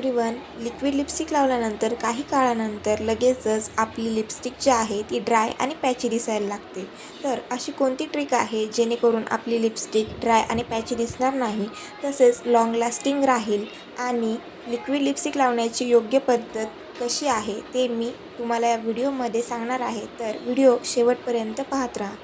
Everyone liquid lipstick लावल्यानंतर काही काळानंतर लगेचच आपली लिपस्टिक जी आहे ती ड्राय आणि पॅची दिसायला लागते. तर अशी कोणती ट्रिक आहे जेणेकरून आपली लिपस्टिक ड्राय आणि पॅची दिसणार नाही? तसेच लॉंग लास्टिंग राहील आणि लिक्विड लिपस्टिक लावण्याची योग्य पद्धत कशी आहे ते मी तुम्हाला या व्हिडिओमध्ये सांगणार आहे. तर व्हिडिओ शेवटपर्यंत पाहत राहा.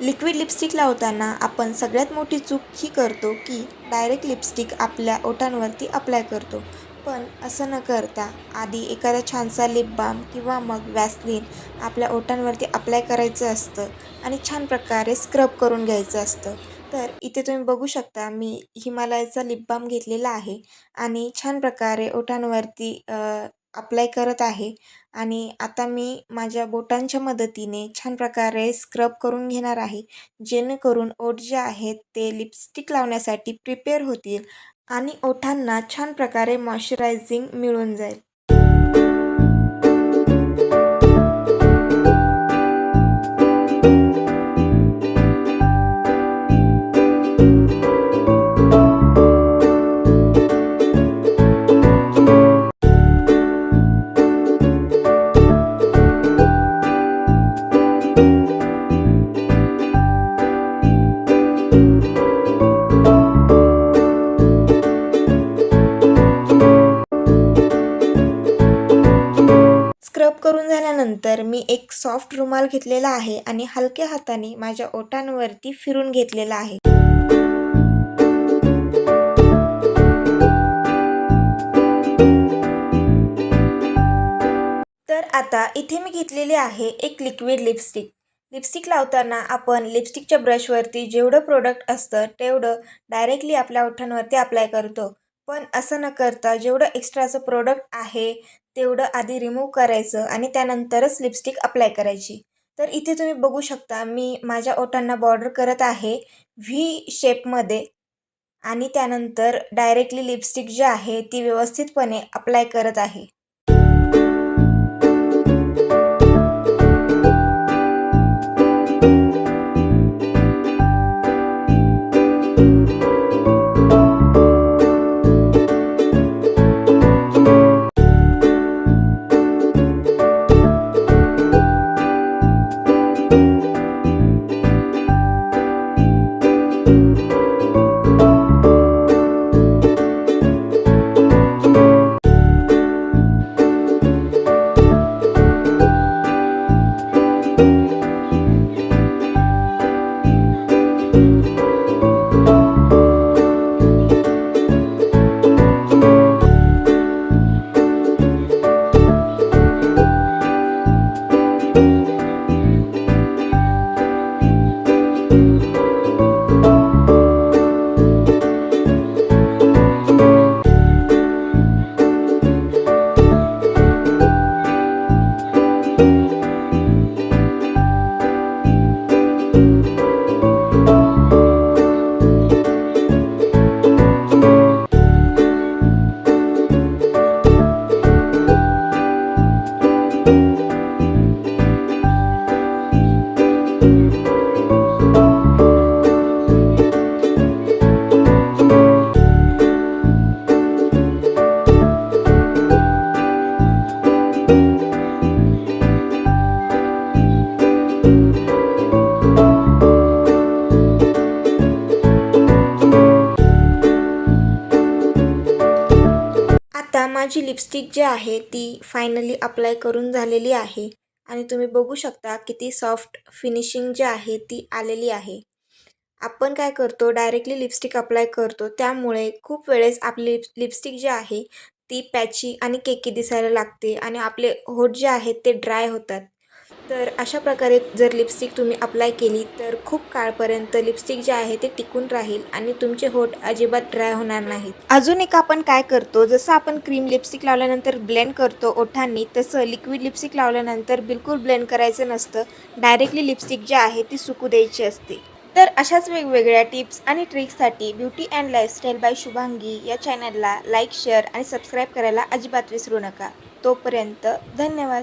लिक्विड लिपस्टिक लावताना आपण सगळ्यात मोठी चूक ही करतो की डायरेक्ट लिपस्टिक आपल्या ओठांवरती अप्लाय करतो. पण असं न करता आधी एखादा छानसा लिप बाम किंवा मग वॅसलीन आपल्या ओठांवरती अप्लाय करायचं असतं आणि छान प्रकारे स्क्रब करून घ्यायचं असतं. तर इथे तुम्ही बघू शकता मी हिमालयाचा लिप बाम घेतलेला आहे आणि छान प्रकारे ओठांवरती अप्लाय करत आहे आणि आता मी माझ्या बोटांच्या मदतीने छान प्रकारे स्क्रब करून घेणार आहे. जेणेकरून ओठ जे आहेत ते लिपस्टिक लावण्यासाठी प्रिपेअर होतील आणि ओठांना छान प्रकारे मॉइश्चरायझिंग मिळून जाईल. त्यानंतर मी एक सॉफ्ट रुमाल घेतलेला आहे आणि हलक्या हाताने माझ्या ओठांवरती फिरून घेतलेला आहे. तर आता इथे मी घेतलेली आहे एक लिक्विड लिपस्टिक लिपस्टिक लावताना आपण लिपस्टिकच्या ब्रशवरती जेवढं प्रोडक्ट असतं तेवढं डायरेक्टली आपल्या ओठांवरती अप्लाय करतो. पण असं न करता जेवढं एक्स्ट्राचं प्रोडक्ट आहे तेवढं आधी रिमूव्ह करायचं आणि त्यानंतरच लिपस्टिक अप्लाय करायची. तर इथे तुम्ही बघू शकता मी माझ्या ओठांना बॉर्डर करत आहे व्ही शेपमध्ये आणि त्यानंतर डायरेक्टली लिपस्टिक जी आहे ती व्यवस्थितपणे अप्लाय करत आहे. माझी लिपस्टिक जी आहे ती फायनली अप्लाय करून झालेली आहे. आणि तुम्ही बघू शकता किती सॉफ्ट फिनिशिंग जी आहे ती आलेली आहे. आपण काय करतो डायरेक्टली लिपस्टिक अप्लाय करतो. त्यामुळे खूप वेळेस आपली लिप लिपस्टिक जी आहे ती पॅची आणि केकी दिसायला लागते. आणि आपले होठ जे आहेत ते ड्राय होतात. तर अशा प्रकारे जर लिपस्टिक तुम्ही अप्लाय केली तर खूप काळपर्यंत लिपस्टिक जे आहे ते टिकून राहील आणि तुमचे होठ अजिबात ड्राय होणार नाहीत. अजून एक आपण काय करतो जसं आपण क्रीम लिपस्टिक लावल्यानंतर ब्लेंड करतो ओठांनी तसं लिक्विड लिपस्टिक लावल्यानंतर बिलकुल ब्लेंड करायचं नसतं. डायरेक्टली लिपस्टिक जे आहे ती सुकू द्यायची असते. तर अशाच वेगवेगळ्या टिप्स आणि ट्रिक्ससाठी beauty and lifestyle by Shubhangi या चॅनलला लाईक शेअर आणि सबस्क्राईब करायला अजिबात विसरू नका. तोपर्यंत धन्यवाद.